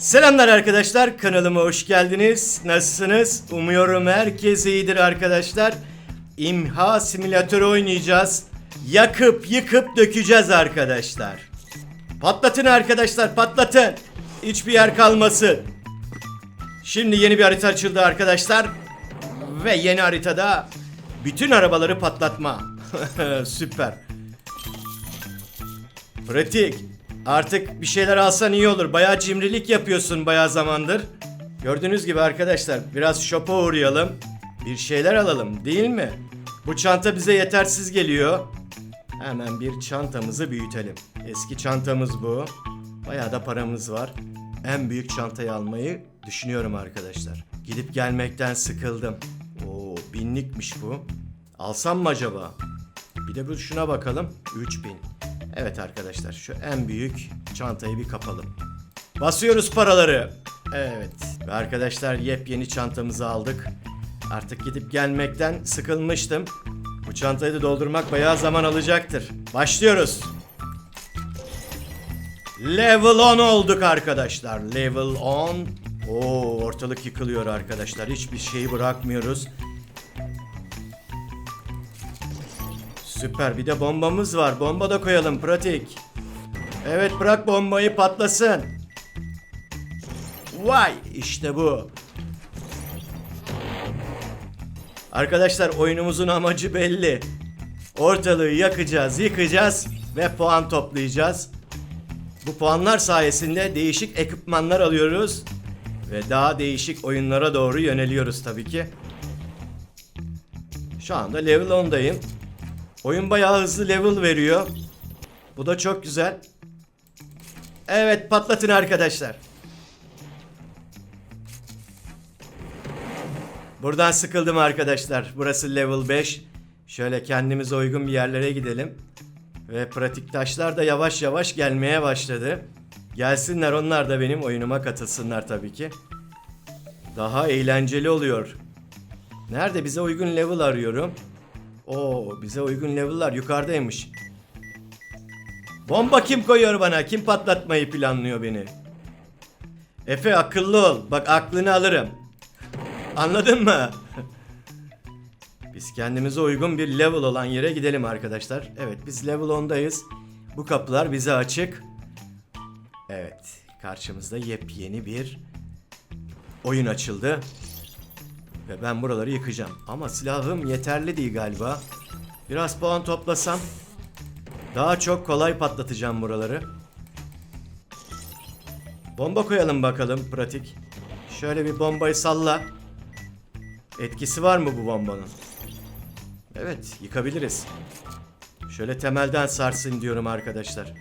Selamlar arkadaşlar kanalıma hoş geldiniz. Nasılsınız? Umuyorum herkes iyidir arkadaşlar. İmha simülatörü oynayacağız. Yakıp yıkıp dökeceğiz arkadaşlar. Patlatın arkadaşlar patlatın. Hiçbir yer kalmasın. Şimdi yeni bir harita açıldı arkadaşlar. Ve yeni haritada bütün arabaları patlatma. Süper. Pratik. Artık bir şeyler alsan iyi olur. Bayağı cimrilik yapıyorsun bayağı zamandır. Gördüğünüz gibi arkadaşlar biraz shop'a uğrayalım. Bir şeyler alalım değil mi? Bu çanta bize yetersiz geliyor. Hemen bir çantamızı büyütelim. Eski çantamız bu. Bayağı da paramız var. En büyük çantayı almayı düşünüyorum arkadaşlar. Gidip gelmekten sıkıldım. Oo binlikmiş bu. Alsam mı acaba? Bir de bu şuna bakalım. 3000. Evet arkadaşlar şu en büyük çantayı bir kapalım. Basıyoruz paraları. Evet. Ve arkadaşlar yepyeni çantamızı aldık. Artık gidip gelmekten sıkılmıştım. Bu çantayı da doldurmak bayağı zaman alacaktır. Başlıyoruz. Level 10 olduk arkadaşlar. Level 10. Oo ortalık yıkılıyor arkadaşlar. Hiçbir şeyi bırakmıyoruz. Süper bir de bombamız var. Bomba da koyalım pratik. Evet bırak bombayı patlasın. Vay işte bu. Arkadaşlar oyunumuzun amacı belli. Ortalığı yakacağız, yıkacağız ve puan toplayacağız. Bu puanlar sayesinde değişik ekipmanlar alıyoruz ve daha değişik oyunlara doğru yöneliyoruz tabii ki. Şu anda level 10'dayım. Oyun bayağı hızlı level veriyor. Bu da çok güzel. Evet patlatın arkadaşlar. Buradan sıkıldım arkadaşlar. Burası level 5. Şöyle kendimize uygun bir yerlere gidelim. Ve pratik taşlar da yavaş yavaş gelmeye başladı. Gelsinler onlar da benim oyunuma katılsınlar tabii ki. Daha eğlenceli oluyor. Nerede bize uygun level arıyorum. Oo bize uygun level'lar yukarıdaymış. Bomba kim koyuyor bana? Kim patlatmayı planlıyor beni? Efe akıllı ol. Bak aklını alırım. Anladın mı? biz kendimize uygun bir level olan yere gidelim arkadaşlar. Evet biz level 10'dayız. Bu kapılar bize açık. Evet karşımızda yepyeni bir oyun açıldı. Ve ben buraları yıkacağım. Ama silahım yeterli değil galiba. Biraz puan toplasam daha çok kolay patlatacağım buraları. Bomba koyalım bakalım pratik. Şöyle bir bombayı salla. Etkisi var mı bu bombanın? Evet, yıkabiliriz. Şöyle temelden sarsın diyorum arkadaşlar.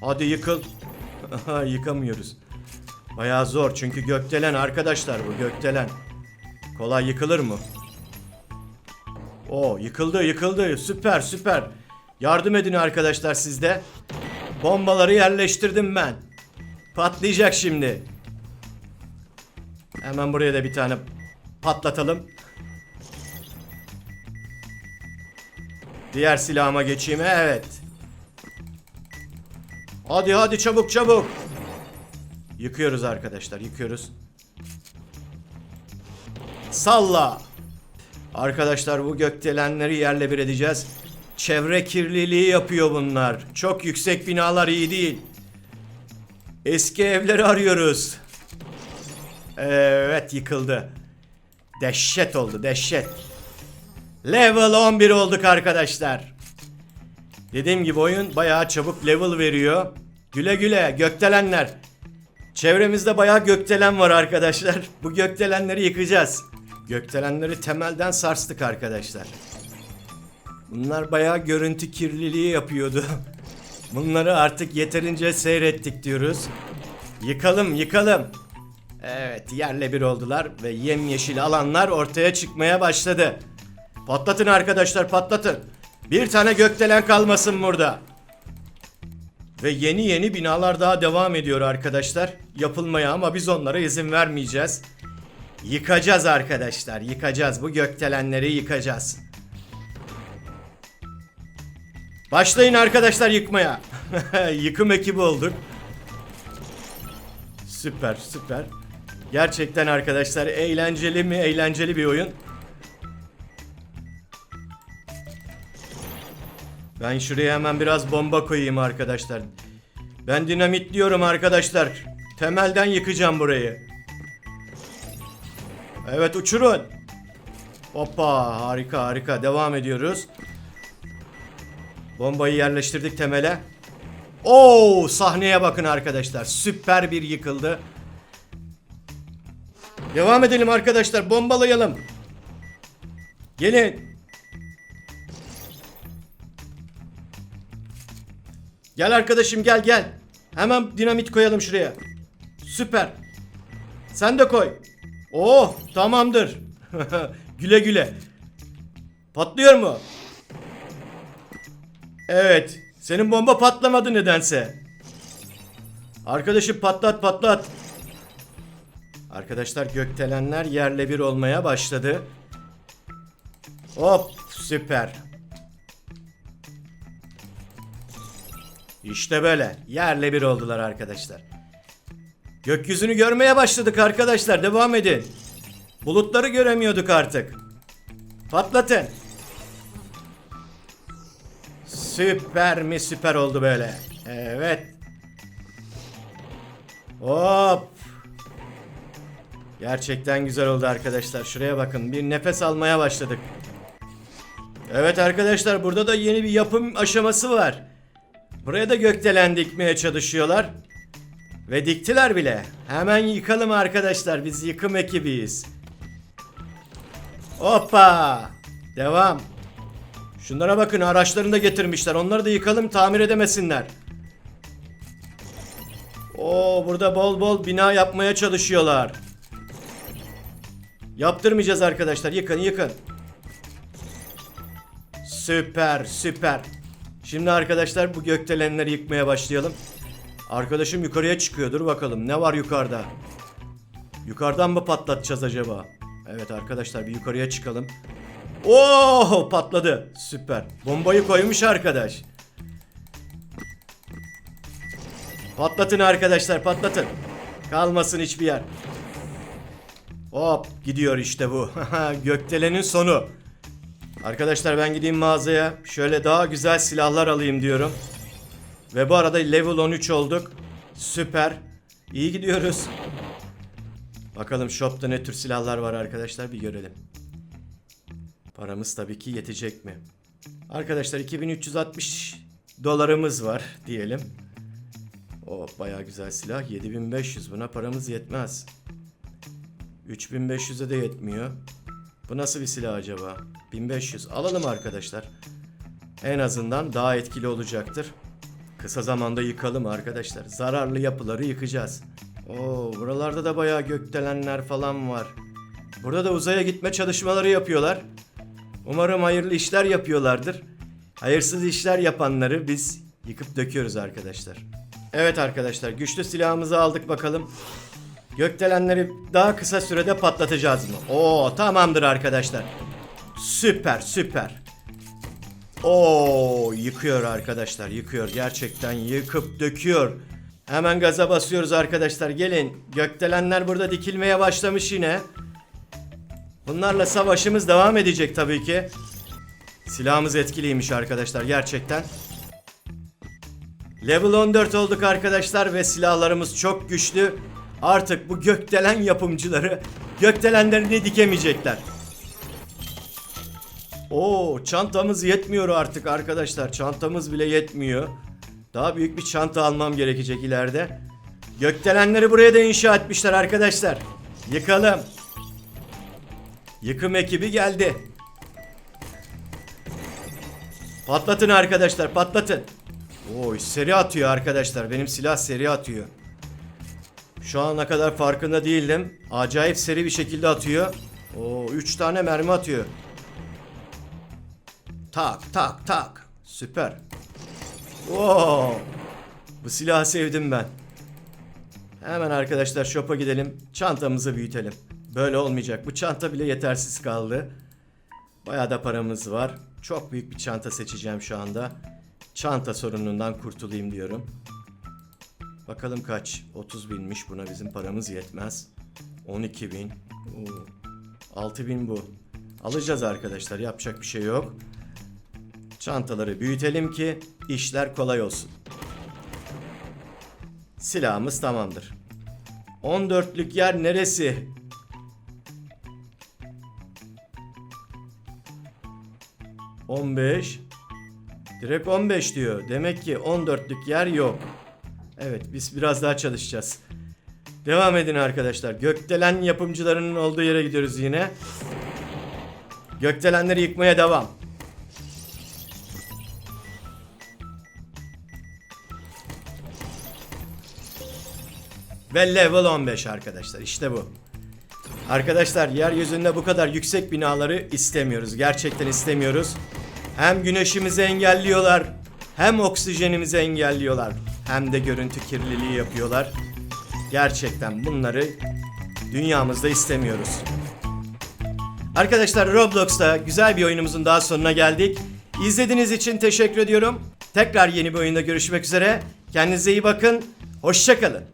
Hadi yıkıl. Yıkamıyoruz. Bayağı zor çünkü gökdelen arkadaşlar bu gökdelen. Kolay yıkılır mı? O yıkıldı yıkıldı süper süper. Yardım edin arkadaşlar sizde. Bombaları yerleştirdim ben. Patlayacak şimdi. Hemen buraya da bir tane patlatalım. Diğer silahıma geçeyim evet. Hadi hadi çabuk çabuk. Yıkıyoruz arkadaşlar, yıkıyoruz. Salla. Arkadaşlar bu gökdelenleri yerle bir edeceğiz. Çevre kirliliği yapıyor bunlar. Çok yüksek binalar iyi değil. Eski evleri arıyoruz. Evet yıkıldı. Dehşet oldu dehşet. Level 11 olduk arkadaşlar. Dediğim gibi oyun bayağı çabuk level veriyor. Güle güle gökdelenler. Çevremizde bayağı gökdelen var arkadaşlar. Bu gökdelenleri yıkacağız. Gökdelenleri temelden sarstık arkadaşlar. Bunlar bayağı görüntü kirliliği yapıyordu. Bunları artık yeterince seyrettik diyoruz. Yıkalım yıkalım. Evet yerle bir oldular ve yemyeşil alanlar ortaya çıkmaya başladı. Patlatın arkadaşlar patlatın. Bir tane gökdelen kalmasın burada. Ve yeni yeni binalar daha devam ediyor arkadaşlar. Yapılmaya ama biz onlara izin vermeyeceğiz. Yıkacağız arkadaşlar. Yıkacağız. Bu gökdelenleri yıkacağız. Başlayın arkadaşlar yıkmaya. Yıkım ekibi olduk. Süper süper. Gerçekten arkadaşlar eğlenceli mi eğlenceli bir oyun. Ben şuraya hemen biraz bomba koyayım arkadaşlar. Ben dinamit diyorum arkadaşlar. Temelden yıkacağım burayı. Evet uçurun. Hoppa harika harika devam ediyoruz. Bombayı yerleştirdik temele. Oo sahneye bakın arkadaşlar. Süper bir yıkıldı. Devam edelim arkadaşlar. Bombalayalım. Gelin. Gel arkadaşım gel gel. Hemen dinamit koyalım şuraya. Süper. Sen de koy. Oh tamamdır. güle güle. Patlıyor mu? Evet. Senin bomba patlamadı nedense. Arkadaşım patlat patlat. Arkadaşlar gökdelenler yerle bir olmaya başladı. Hop süper. İşte böyle yerle bir oldular arkadaşlar. Gökyüzünü görmeye başladık arkadaşlar devam edin. Bulutları göremiyorduk artık. Patlatın. Süper mi süper oldu böyle. Evet. Hop. Gerçekten güzel oldu arkadaşlar. Şuraya bakın. Bir nefes almaya başladık. Evet arkadaşlar burada da yeni bir yapım aşaması var. Buraya da gökdelen dikmeye çalışıyorlar. Ve diktiler bile. Hemen yıkalım arkadaşlar. Biz yıkım ekibiyiz. Hoppa. Devam. Şunlara bakın araçlarını da getirmişler. Onları da yıkalım tamir edemesinler. Oo burada bol bol bina yapmaya çalışıyorlar. Yaptırmayacağız arkadaşlar. Yıkın yıkın. Süper süper. Şimdi arkadaşlar bu gökdelenleri yıkmaya başlayalım. Arkadaşım yukarıya çıkıyor. Dur bakalım ne var yukarıda. Yukarıdan mı patlatacağız acaba? Evet arkadaşlar bir yukarıya çıkalım. Oo patladı. Süper. Bombayı koymuş arkadaş. Patlatın arkadaşlar patlatın. Kalmasın hiçbir yer. Hop gidiyor işte bu. Gökdelenin sonu. Arkadaşlar ben gideyim mağazaya. Şöyle daha güzel silahlar alayım diyorum. Ve bu arada level 13 olduk. Süper. İyi gidiyoruz. Bakalım shopta ne tür silahlar var arkadaşlar bir görelim. Paramız tabii ki yetecek mi? Arkadaşlar 2360 dolarımız var diyelim. O bayağı güzel silah. 7500 buna paramız yetmez. 3500'e de yetmiyor. Bu nasıl bir silah acaba? 1500 alalım arkadaşlar. En azından daha etkili olacaktır. Kısa zamanda yıkalım arkadaşlar. Zararlı yapıları yıkacağız. Oo, buralarda da bayağı gökdelenler falan var. Burada da uzaya gitme çalışmaları yapıyorlar. Umarım hayırlı işler yapıyorlardır. Hayırsız işler yapanları biz yıkıp döküyoruz arkadaşlar. Evet arkadaşlar güçlü silahımızı aldık bakalım. Gökdelenleri daha kısa sürede patlatacağız mı? Oo tamamdır arkadaşlar. Süper süper. Oo yıkıyor arkadaşlar yıkıyor gerçekten yıkıp döküyor. Hemen gaza basıyoruz arkadaşlar gelin. Gökdelenler burada dikilmeye başlamış yine. Bunlarla savaşımız devam edecek tabii ki. Silahımız etkiliymiş arkadaşlar gerçekten. Level 14 olduk arkadaşlar ve silahlarımız çok güçlü. Artık bu gökdelen yapımcıları gökdelenlerini dikemeyecekler. Oo çantamız yetmiyor artık arkadaşlar. Çantamız bile yetmiyor. Daha büyük bir çanta almam gerekecek ileride. Gökdelenleri buraya da inşa etmişler arkadaşlar. Yıkalım. Yıkım ekibi geldi. Patlatın arkadaşlar patlatın. Oy seri atıyor arkadaşlar. Benim silah seri atıyor. Şu ana kadar farkında değildim. Acayip seri bir şekilde atıyor. Oo 3 tane mermi atıyor. Tak tak tak. Süper. Oo. Bu silahı sevdim ben. Hemen arkadaşlar shop'a gidelim. Çantamızı büyütelim. Böyle olmayacak. Bu çanta bile yetersiz kaldı. Bayağı da paramız var. Çok büyük bir çanta seçeceğim şu anda. Çanta sorunundan kurtulayım diyorum. Bakalım kaç? 30 binmiş buna bizim paramız yetmez. 12 bin. Oo. 6 bin bu. Alacağız arkadaşlar yapacak bir şey yok. Çantaları büyütelim ki işler kolay olsun. Silahımız tamamdır. 14'lük yer neresi? ...15... Direkt 15 diyor. Demek ki 14'lük yer yok. Evet biz biraz daha çalışacağız. Devam edin arkadaşlar. Gökdelen yapımcılarının olduğu yere gidiyoruz yine. Gökdelenleri yıkmaya devam. Ve level 15 arkadaşlar. İşte bu. Arkadaşlar yeryüzünde bu kadar yüksek binaları istemiyoruz. Gerçekten istemiyoruz. Hem güneşimizi engelliyorlar, hem oksijenimizi engelliyorlar, hem de görüntü kirliliği yapıyorlar. Gerçekten bunları dünyamızda istemiyoruz. Arkadaşlar Roblox'ta güzel bir oyunumuzun daha sonuna geldik. İzlediğiniz için teşekkür ediyorum. Tekrar yeni bir oyunda görüşmek üzere. Kendinize iyi bakın. Hoşçakalın.